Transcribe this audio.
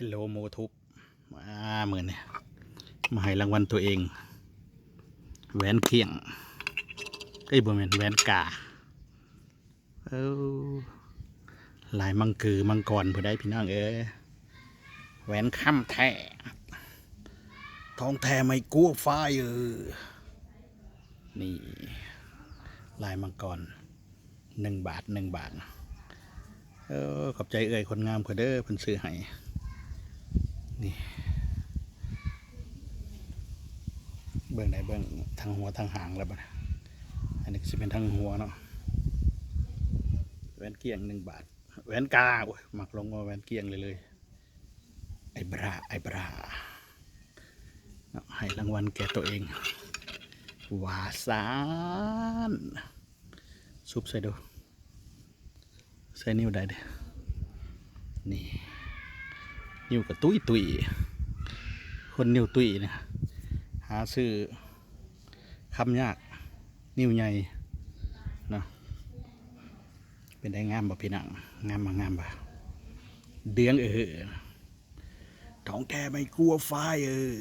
ฮลโลโมทุบมาเหมือนเนี่ยมาให้รางวัลตัวเอง แหวนเคียงไอ้บ่แมนแหวนกาเอ้าลายมังกือมังกรผู้ใดพี่น้องเอ้ยแหวนค่ำแท้ทองแท้ไม่กลัวฟ้าเออนี่ ลายมังกรหนึ่งบาทหนึ่งบาทเออขอบใจเอ่ยคนงามขอเด้อเพิ่นซื้อให้ เบื้องใดเบื้องทางหัวทางหางแล้วบัดนี้อันนี้จะเป็นทางหัวเนาะแหวนเกียงหนึ่งบาทแหวนกาโอ้ยหมักลงมาแหวนเกียงเลยเลยไอ้บราไอ้บราให้รางวัลแก่ตัวเองวาซานซุปใส่ดูใส่นิ้วได้เด้อนี่นิ้วกับตุ้ยตุ้ยคนนิ้วตุ้ยนะ หาซื้อคำยาก นิ้วใหญ่เนาะเป็นได้งามบ่พี่นังงามมางามบ่เดืองเออท้องแท้ไม่กลัวไฟเออ